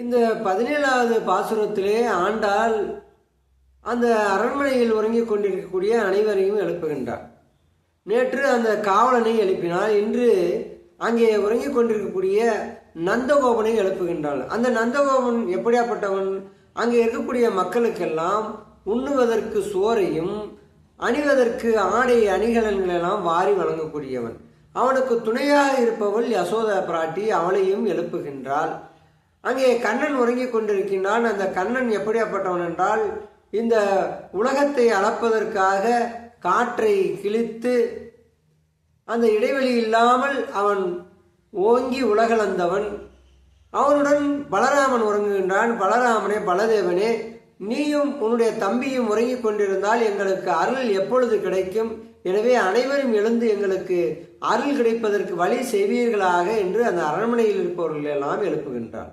இந்த பதினேழாவது பாசுரத்திலே ஆண்டாள் அந்த அரண்மனையில் உறங்கிக் கொண்டிருக்கக்கூடிய அனைவரையும் எழுப்புகின்றார். நேற்று அந்த காவலனை எழுப்பினால் இன்று அங்கே உறங்கிக் கொண்டிருக்கக்கூடிய நந்தகோபனை எழுப்புகின்றாள். அந்த நந்தகோபன் எப்படியாப்பட்டவன்? அங்கே இருக்கக்கூடிய மக்களுக்கெல்லாம் உண்ணுவதற்கு சோறையும் அணிவதற்கு ஆடை அணிகலன்களெல்லாம் வாரி வழங்கக்கூடியவன். அவனுக்கு துணையாக இருப்பவள் யசோதா பிராட்டி அவளையும் எழுப்புகின்றாள். அங்கே கண்ணன் உறங்கிக் கொண்டிருக்கின்றான். அந்த கண்ணன் எப்படியாப்பட்டவன் என்றால் இந்த உலகத்தை அளப்பதற்காக காற்றை கிழித்து அந்த இடைவெளி இல்லாமல் அவன் ஓங்கி உலகளந்தவன். அவனுடன் பலராமன் உறங்குகின்றான். பலராமனே பலதேவனே நீயும் உன்னுடைய தம்பியும் உறங்கிக் கொண்டிருந்தால் எங்களுக்கு அருள் எப்பொழுது கிடைக்கும்? எனவே அனைவரும் எழுந்து எங்களுக்கு அருள் கிடைப்பதற்கு வழி செய்வீர்களாக என்று அந்த அரண்மனையில் இருப்பவர்கள் எல்லாம் எழுப்புகின்றான்